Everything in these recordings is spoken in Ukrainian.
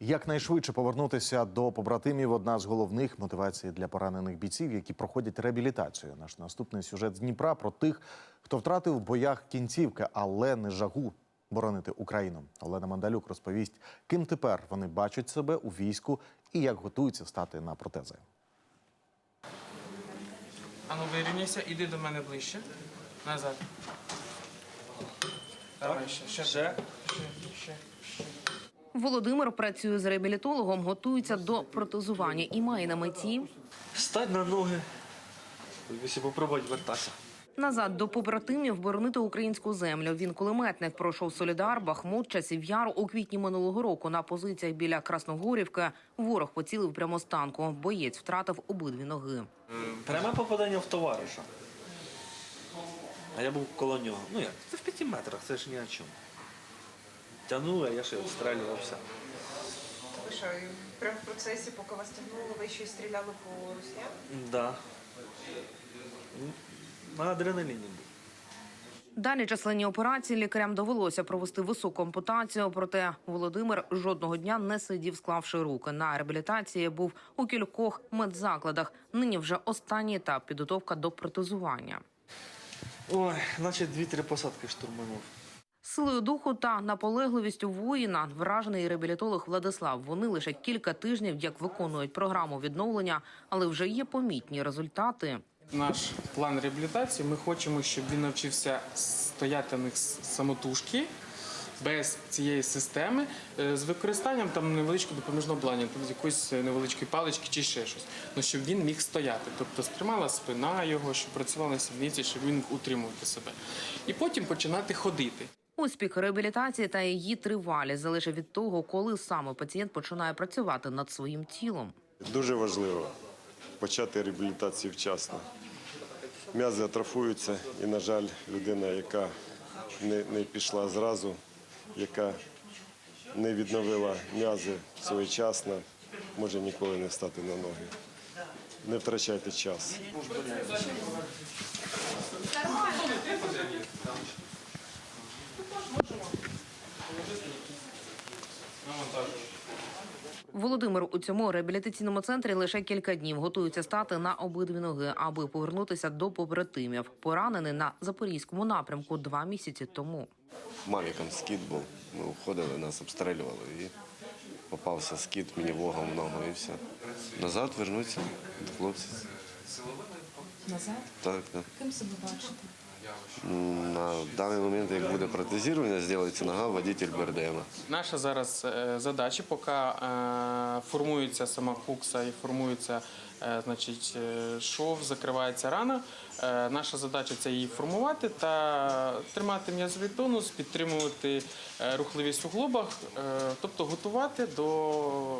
Якнайшвидше повернутися до побратимів одна з головних мотивацій для поранених бійців, які проходять реабілітацію. Наш наступний сюжет з Дніпра про тих, хто втратив в боях кінцівки, але не жагу боронити Україну. Олена Мандалюк розповість, ким тепер вони бачать себе у війську і як готуються стати на протези. Ану, вирівняйся, іди до мене ближче. Назад. Давай ще, ще. Ще? Ще, ще. Володимир працює з реабілітологом, готується до протезування і має на меті Стать на ноги. Якщо попробувати вертатися. назад до побратимів боронити українську землю. Він кулеметник пройшов Солідар, Бахмут, часів яру у квітні минулого року. На позиціях біля Красногорівки ворог поцілив прямо з танку. Боєць втратив обидві ноги. Пряме попадання в товариша. А я був коло нього. Ну як? Це в п'яти метрах, це ж ні о чому. Тягнули, а я ще обстрілювався. Ви що, прямо в процесі, поки вас тягнуло, ви ще й стріляли по росіян? Да. Ну, На адреналіні був. Далі численні операції лікарям довелося провести високу ампутацію. Проте Володимир жодного дня не сидів, склавши руки. На реабілітації був у кількох медзакладах. Нині вже останній етап підготовка до протезування. Ой, наче дві-три посадки штурманув. Силою духу та наполегливістю воїна вражений реабілітолог Владислав. Вони лише кілька тижнів як виконують програму відновлення, але вже є помітні результати. Наш план реабілітації. Ми хочемо, щоб він навчився стояти на самотужки. Без цієї системи е, з використанням там невеличкого допоміжного обладнання, тобто якоїсь невеличкої палички чи ще щось. Ну щоб він міг стояти, тобто стримала спина його, щоб працювала сідниці, щоб він утримувати себе, і потім починати ходити. Успіх реабілітації та її тривалість залежить від того, коли саме пацієнт починає працювати над своїм тілом. Дуже важливо почати реабілітацію вчасно. М'язи атрофуються, і, на жаль, людина, яка не, не пішла зразу, яка не відновила м'язи своєчасно, може ніколи не стати на ноги. Не втрачайте час. Володимир у цьому реабілітаційному центрі лише кілька днів готується стати на обидві ноги, аби повернутися до побратимів. Поранений на запорізькому напрямку два місяці тому. Мавіком скид був. Ми уходили, нас обстрілювали і попався скид, мені вогом в ногу і все. Назад вернуться до хлопців. Назад? Так, так. Ким себе бачите? На даний момент, як буде протезування, зробиться нога водитель БРДМ. Наша зараз е, задача, поки е, формується сама кукса і формується е, значить, шов, закривається рана. Наша задача це її формувати та тримати м'язовий тонус, підтримувати рухливість у глобах, тобто готувати до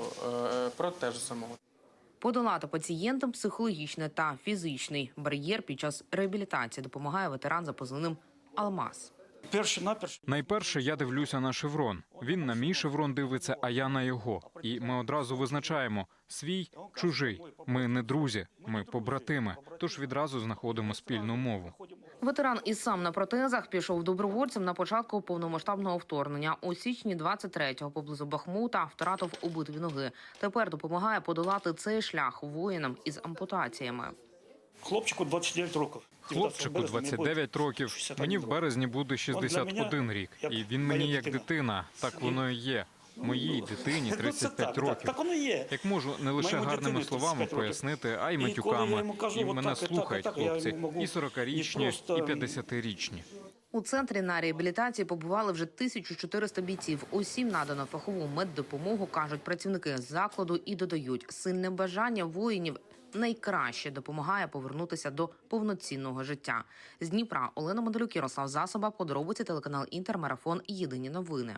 протежу самого. Подолати пацієнтам психологічний та фізичний бар'єр під час реабілітації допомагає ветеран за позивним Алмаз. Найперше я дивлюся на шеврон. Він на мій шеврон дивиться, а я на його. І ми одразу визначаємо свій чужий. Ми не друзі, ми побратими. Тож відразу знаходимо спільну мову. Ветеран і сам на протезах пішов добровольцем на початку повномасштабного вторгнення. У січні 23-го поблизу Бахмута втратив обидві ноги. Тепер допомагає подолати цей шлях воїнам із ампутаціями. хлопчику 29 років. Хлопчику 29 років. Мені в березні буде 61 рік, і він мені як дитина. Так воно і є. Моїй дитині Так, 35 так, років. Так воно є. Як можу не лише Моєму гарними словами років. пояснити, а й матюками. І мене так, слухають так, хлопці, і 40-річні, і просто- і 50-річні. У центрі на реабілітації побували вже 1400 бійців. Усім надано фахову меддопомогу, кажуть працівники закладу, і додають сильне бажання воїнів. Найкраще допомагає повернутися до повноцінного життя з Дніпра. Олена Моделюк, Ярослав Засоба, подробиці телеканал Інтермарафон. Єдині новини.